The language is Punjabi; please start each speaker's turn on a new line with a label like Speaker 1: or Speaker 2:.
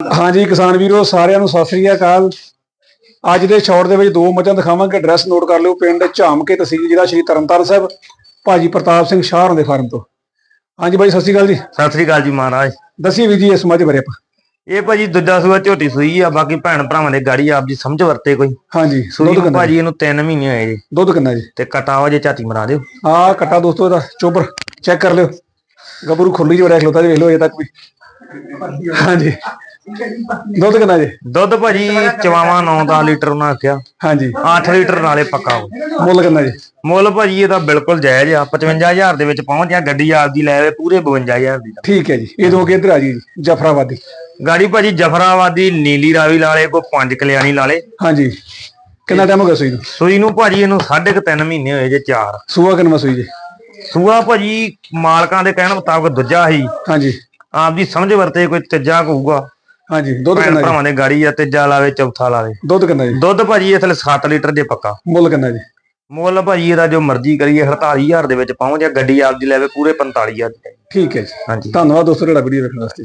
Speaker 1: ਹਾਂਜੀ ਕਿਸਾਨ ਵੀਰੋ ਸਾਰਿਆਂ ਨੂੰ ਸਤਿ ਸ੍ਰੀ ਅਕਾਲ। ਅੱਜ ਦੇ ਸ਼ਾਰਟ ਦੇ ਵਿੱਚ ਦੋ ਮੱਝਾਂ ਦਿਖਾਵਾਂਗੇ। ਐਡਰੈਸ ਨੋਟ ਕਰ ਲਿਓ ਪਿੰਡ ਝਾਮਕੇ ਤਹਿਸੀਲ ਜ਼ਿਲ੍ਹਾ ਸ਼੍ਰੀ ਤਰਨਤਾਰਨ ਸਾਹਿਬ ਭਾਜੀ ਪ੍ਰਤਾਪ ਸਿੰਘ ਸ਼ਾਹਰਾਂ ਦੇ ਫਾਰਮ ਤੋਂ। ਹਾਂਜੀ ਬਾਈ ਸਤਿ ਸ੍ਰੀ ਅਕਾਲ ਜੀ।
Speaker 2: ਸਤਿ ਸ੍ਰੀ ਅਕਾਲ ਜੀ ਮਹਾਰਾਜ।
Speaker 1: ਦੱਸੀ ਵੀ ਜੀ ਇਸ ਮੱਝ ਬਾਰੇ ਆਪਾਂ।
Speaker 2: ਇਹ ਭਾਜੀ ਦੂਜਾ ਸੂਆ ਝੋਟੀ ਸੂਈ ਆ ਬਾਕੀ ਭੈਣ ਭਰਾਵਾਂ ਦੇ ਗਾੜੀ ਆਪ ਜੀ ਸਮਝ ਵਰਤੇ ਕੋਈ।
Speaker 1: ਹਾਂਜੀ
Speaker 2: ਸੂਈ
Speaker 1: ਦੁੱਧ
Speaker 2: ਨੂੰ ਭਾਜੀ ਇਹਨੂੰ 3 ਮਹੀਨੇ ਹੋਏ ਜੀ।
Speaker 1: ਦੁੱਧ ਕਿੰਨਾ ਜੀ?
Speaker 2: ਤੇ ਕਟਾ ਹੋ ਜੇ ਝਾਤੀ ਮਰਾ ਦਿਓ।
Speaker 1: ਆਹ ਕੱਟਾ ਦੋਸਤੋ ਇਹਦਾ ਚੋਬਰ ਚੈੱਕ ਕਰ ਲਿਓ। ਗੱਭਰੂ ਖੁੱਲੀ ਜੀ ਬੜਾ ਖਲੋਤਾ ਜੀ ਵੇਖ ਲਓ ਅਜੇ ਤੱਕ ਵੀ। ਹਾਂਜੀ। ਦੁੱਧ ਕਿੰਨਾ ਜੀ?
Speaker 2: ਦੁੱਧ ਭਾਜੀ ਚਵਾਵਾ 9-10 ਲੀਟਰ ਉਹਨਾਂ ਆਖਿਆ।
Speaker 1: ਹਾਂਜੀ।
Speaker 2: 8 ਲੀਟਰ ਨਾਲੇ ਪੱਕਾ ਹੋ
Speaker 1: ਮੁੱਲ ਕਿੰਨਾ ਜੀ?
Speaker 2: ਮੁੱਲ ਭਾਜੀ ਇਹਦਾ ਬਿਲਕੁਲ ਜਾਇਜ਼ ਆ। 55000 ਦੇ ਵਿੱਚ ਪਹੁੰਚ ਜਾ ਗੱਡੀ ਆਪਦੀ ਲੈ ਆਵੇ ਪੂਰੇ 52000 ਦੀ।
Speaker 1: ਠੀਕ ਹੈ ਜੀ। ਇਹ ਦੋ ਕੇ ਇੱਧਰ ਆ ਜੀ? ਜਫਰਾਬਾਦੀ।
Speaker 2: ਗਾੜੀ ਭਾਜੀ ਜਫਰਾਬਾਦੀ ਨੀਲੀ ਰਾਵੀ ਲਾਲੇ ਕੋ ਪੰਜ ਕਲਿਆਣੀ ਲਾਲੇ
Speaker 1: ਹਾਂਜੀ। ਕਿੰਨਾ ਟਾਈਮ ਹੋ ਗਿਆ ਸੂਈ ਨੂੰ?
Speaker 2: ਸੂਈ ਨੂੰ ਭਾਜੀ ਇਹਨੂੰ ਸਾਢੇ ਕੁ ਤਿੰਨ ਮਹੀਨੇ ਹੋਏ ਜੇ ਚਾਰ।
Speaker 1: ਸੂਆ ਕਿੰਨਾ ਸੂਈ ਜੀ?
Speaker 2: ਸੂਆ ਭਾਜੀ ਮਾਲਕਾਂ ਦੇ ਕਹਿਣ ਮੁਤਾਬਕ ਦੂਜਾ ਹੀ
Speaker 1: ਹਾਂਜੀ।
Speaker 2: ਆਪਦੀ ਸਮਝ ਵਰਤੇ ਕੋਈ ਤੀਜਾ ਕਹੂਗਾ
Speaker 1: ਹਾਂਜੀ ਦੁੱਧ
Speaker 2: ਭੈਣ
Speaker 1: ਕਿੰਨਾ ਜੀ?
Speaker 2: ਭਰਾਵਾਂ ਦੇ ਗਾੜੀ ਆ ਤੀਜਾ ਲਾਵੇ ਚੌਥਾ ਲਾਵੇ
Speaker 1: ਦੁੱਧ ਕਿੰਨਾ ਜੀ?
Speaker 2: ਦੁੱਧ ਭਾਜੀ ਇਹ ਥਲੇ 7 ਲੀਟਰ ਦੇ ਪੱਕਾ।
Speaker 1: ਮੁੱਲ ਕਿੰਨਾ ਜੀ?
Speaker 2: ਮੁੱਲ ਭਾਜੀ ਇਹਦਾ ਜੋ ਮਰਜ਼ੀ ਕਰੀਏ 48000 ਦੇ ਵਿੱਚ ਪਹੁੰਚ ਜਾ ਗੱਡੀ ਆਪਦੀ ਲੈਵੇ ਪੂਰੇ 45000 ਦੀ।
Speaker 1: ਠੀਕ ਹੈ ਜੀ।
Speaker 2: ਹਾਂਜੀ।
Speaker 1: ਧੰਨਵਾਦ ਦੋਸਤੋ ਤੁਹਾਡਾ ਵੀਡੀਓ ਵੇਖਣ ਵਾਸਤੇ।